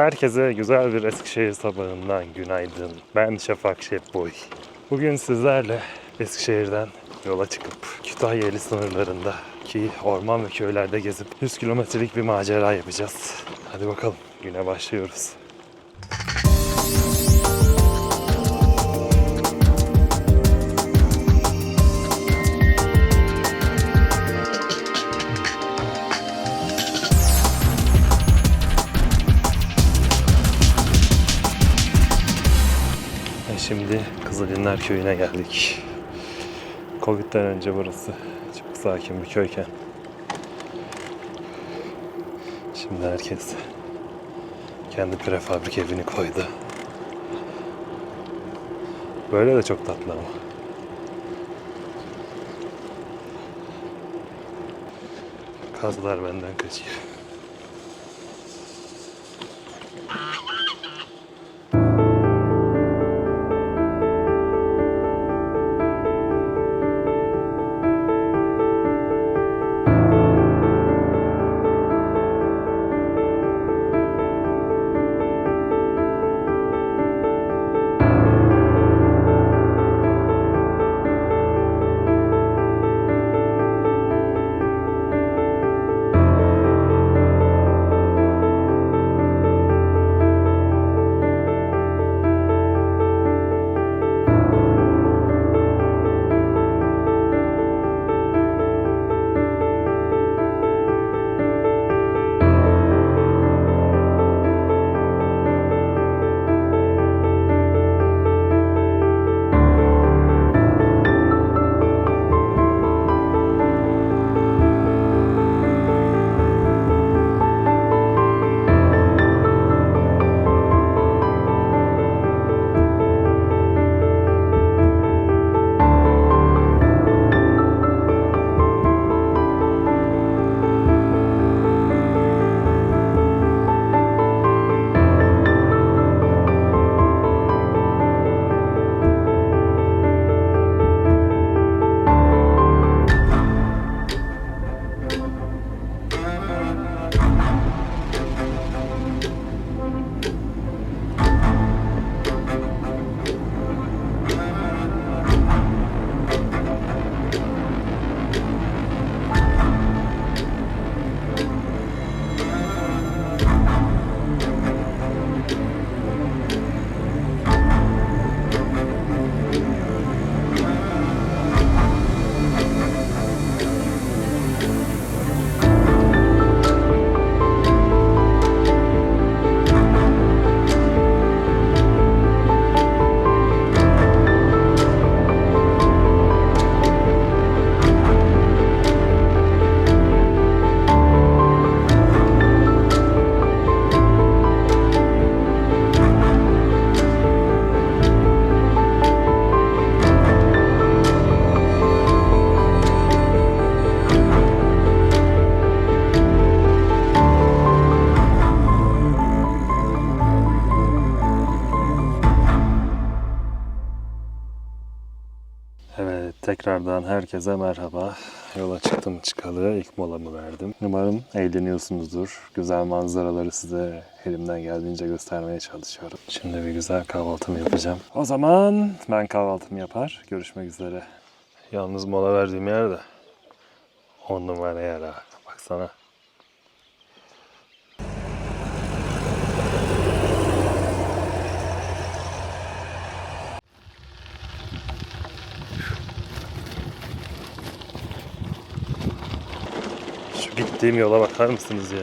Herkese güzel bir Eskişehir sabahından günaydın. Ben Şafak Şepboy. Bugün sizlerle Eskişehir'den yola çıkıp Kütahyeli sınırlarındaki orman ve köylerde gezip 100 kilometrelik bir macera yapacağız. Hadi bakalım güne başlıyoruz. Şimdi Kızılinler Köyü'ne geldik. Covid'den önce burası çok sakin bir köyken. Şimdi herkes kendi prefabrik evini koydu. Böyle de çok tatlı ama. Kazlar benden kaçıyor. Tekrardan herkese merhaba. Yola çıktım çıkalı, ilk molamı verdim. Umarım eğleniyorsunuzdur. Güzel manzaraları size elimden geldiğince göstermeye çalışıyorum. Şimdi bir güzel kahvaltımı yapacağım. O zaman ben kahvaltımı yapar, görüşmek üzere. Yalnız mola verdiğim yer de 10 numara yer ha. Baksana. Şu gittiğim yola bakar mısınız ya?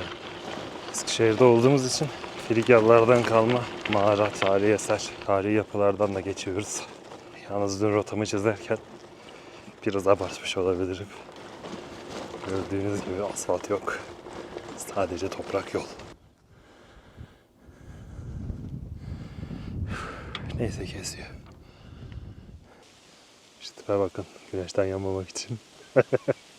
Eskişehir'de olduğumuz için Frigyalılardan kalma mağara, tarihi eser, tarihi yapılardan da geçiyoruz. Yalnız dün rotamı çizerken biraz abartmış olabilirim. Gördüğünüz gibi asfalt yok. Sadece toprak yol. Neyse kesiyor. İşte bakın güneşten yanmamak için.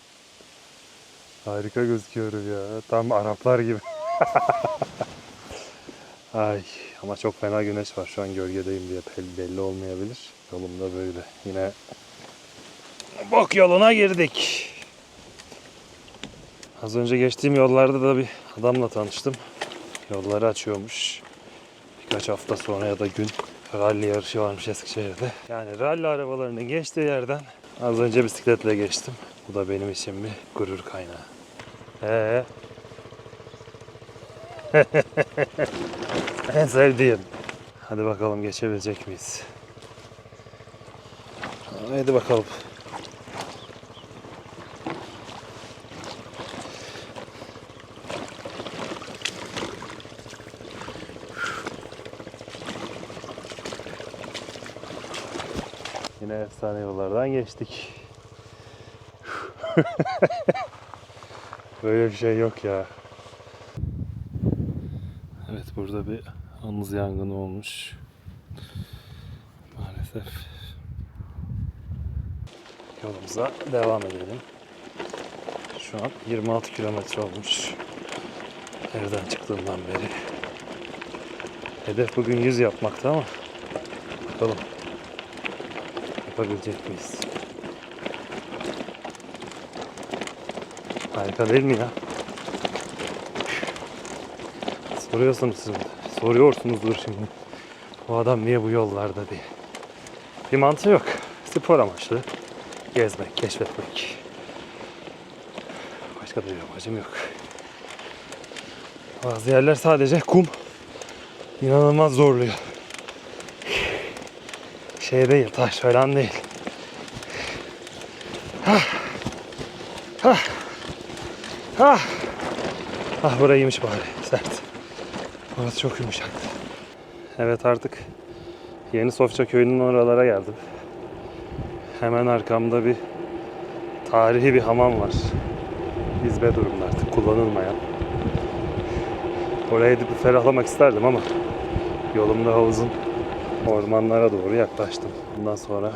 Harika gözüküyorum ya. Tam Araplar gibi. Ay ama çok fena güneş var. Şu an gölgedeyim diye belli olmayabilir. Yolum da böyle. Yine bok yoluna girdik. Az önce geçtiğim yollarda da bir adamla tanıştım. yolları açıyormuş. Birkaç hafta sonra ya da gün rally yarışı varmış Eskişehir'de. Yani rally arabalarının geçtiği yerden az önce bisikletle geçtim. Bu da benim için bir gurur kaynağı. Ee? en sevdiğim. Hadi bakalım geçebilecek miyiz? Hadi bakalım. Yine efsane yollardan geçtik. Böyle bir şey yok ya. Evet burada bir anız yangını olmuş. Maalesef. Yolumuza devam edelim. Şu an 26 kilometre olmuş. Evden çıktığımdan beri. Hedef bugün 100 yapmakta ama bakalım yapabilecek miyiz? Harika değil mi ya? Soruyorsunuz siz. Soruyorsunuzdur şimdi. Bu adam niye bu yollarda diye. Bir mantığı yok. Spor amaçlı. Gezmek, keşfetmek. Başka da bir amacım yok. Bazı yerler sadece kum. İnanılmaz zorluyor. Şey değil, taş falan değil. Ah. Ah. Ah. Ah burayıymış bari. Sert. Burası çok yumuşak. Evet artık Yeni Sofça köyünün oralara geldim. Hemen arkamda bir tarihi bir hamam var. Hizmet durumda artık kullanılmayan. Oraya gidip ferahlamak isterdim ama yolum daha uzun. Ormanlara doğru yaklaştım. Bundan sonra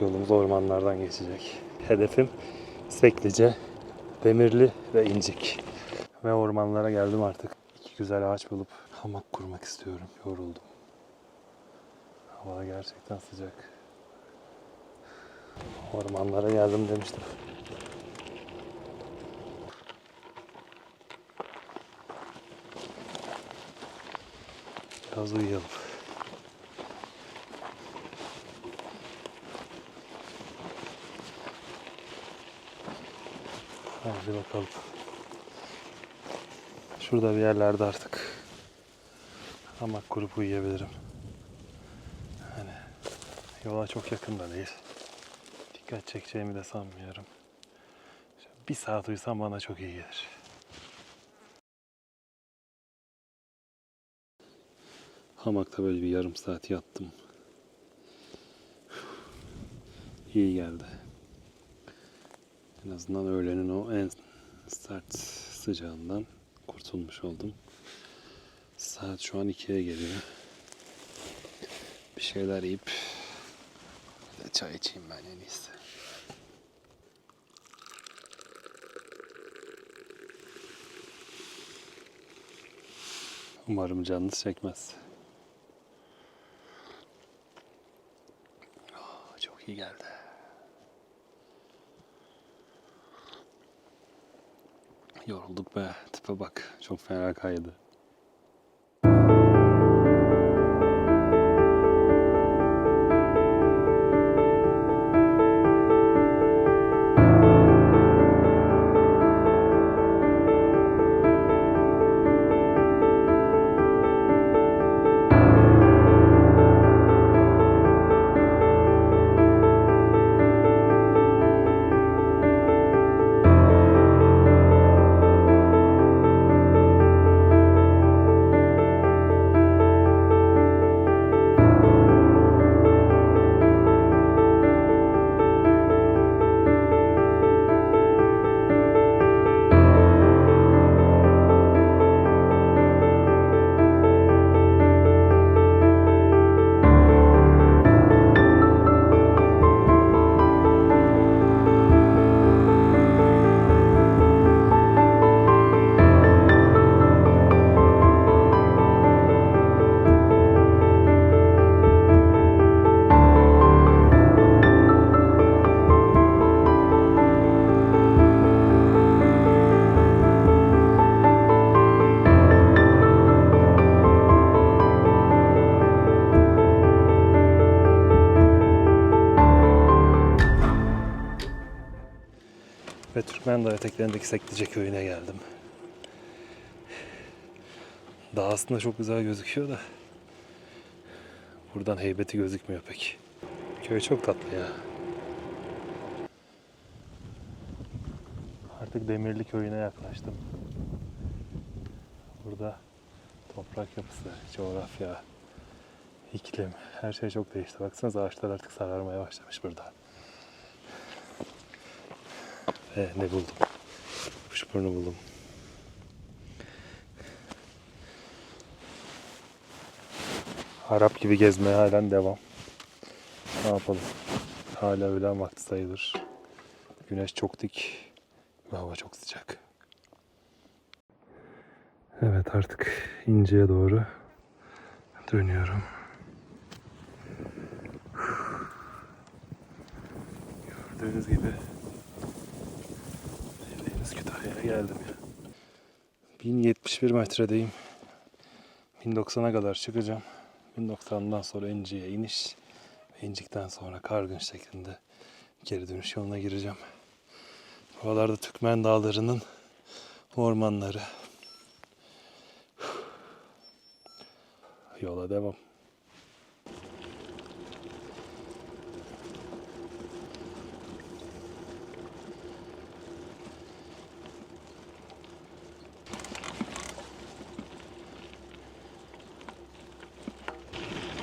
yolumuz ormanlardan geçecek. Hedefim Seklice, Demirli ve İncik. Ve ormanlara geldim artık. İki güzel ağaç bulup hamak kurmak istiyorum. Yoruldum. Hava gerçekten sıcak. Ormanlara geldim demiştim. Biraz uyuyalım. Hadi bakalım. Şurada bir yerlerde artık hamak kurup uyuyabilirim. Hani yola çok yakın da değil. Dikkat çekeceğimi de sanmıyorum. Bir saat uyusam bana çok iyi gelir. Hamakta böyle bir yarım saat yattım. İyi geldi. En azından öğlenin o en sert sıcağından kurtulmuş oldum. Saat şu an 2'ye geliyor. Bir şeyler yiyip bir çay içeyim ben en iyisi. Umarım canınız çekmez. Ah, çok iyi geldi. Yorulduk be. Tipe bak. Çok fena kaydı. Dağı eteklerindeki Seklice köyüne geldim. Dağ aslında çok güzel gözüküyor da buradan heybeti gözükmüyor pek. Köy çok tatlı ya. Artık Demirli köyüne yaklaştım. Burada toprak yapısı, coğrafya, iklim, her şey çok değişti. Baksanıza ağaçlar artık sararmaya başlamış burada. Ve ne buldum? Kuşburnu buldum. Arap gibi gezmeye halen devam. Ne yapalım? Hala öğlen vakti sayılır. Güneş çok dik ve hava çok sıcak. Evet artık inceye doğru dönüyorum. Gördüğünüz gibi geldim ya. 1071 metredeyim. 1090'a kadar çıkacağım. 1090'dan sonra İnci'ye iniş ve İncik'ten sonra Kargın şeklinde geri dönüş yoluna gireceğim. Buralarda Türkmen Dağları'nın ormanları. Yola devam.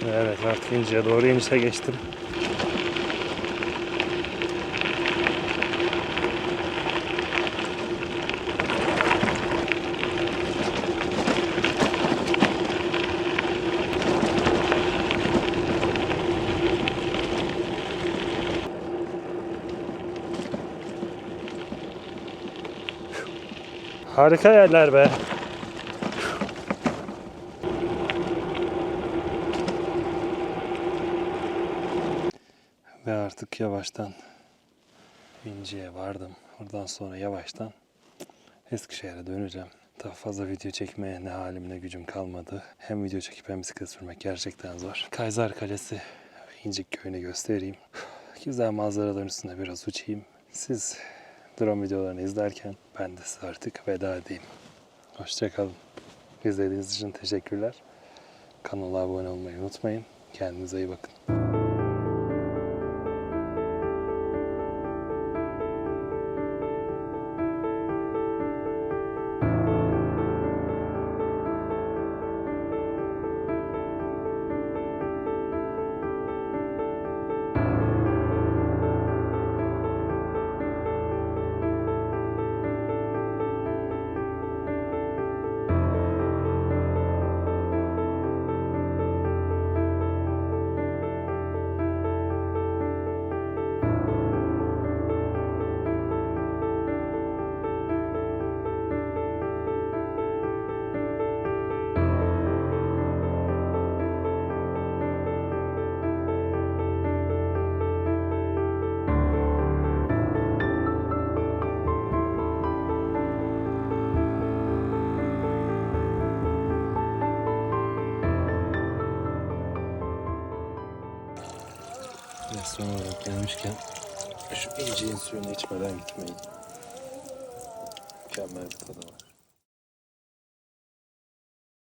Evet artık İnci'ye doğru inişe geçtim. Harika yerler be. Artık yavaştan İnci'ye vardım. Oradan sonra yavaştan Eskişehir'e döneceğim. Daha fazla video çekmeye ne halim ne gücüm kalmadı. Hem video çekip hem bisiklet sürmek gerçekten zor. Kayser Kalesi İncik Köyü'nü göstereyim. Güzel manzaraların üstünde biraz uçayım. Siz drone videolarını izlerken ben de size artık veda edeyim. Hoşçakalın. İzlediğiniz için teşekkürler. Kanala abone olmayı unutmayın. Kendinize iyi bakın. Gelmişken şu inciğin suyunu içmeden gitmeyin. Mükemmel bir tadı var.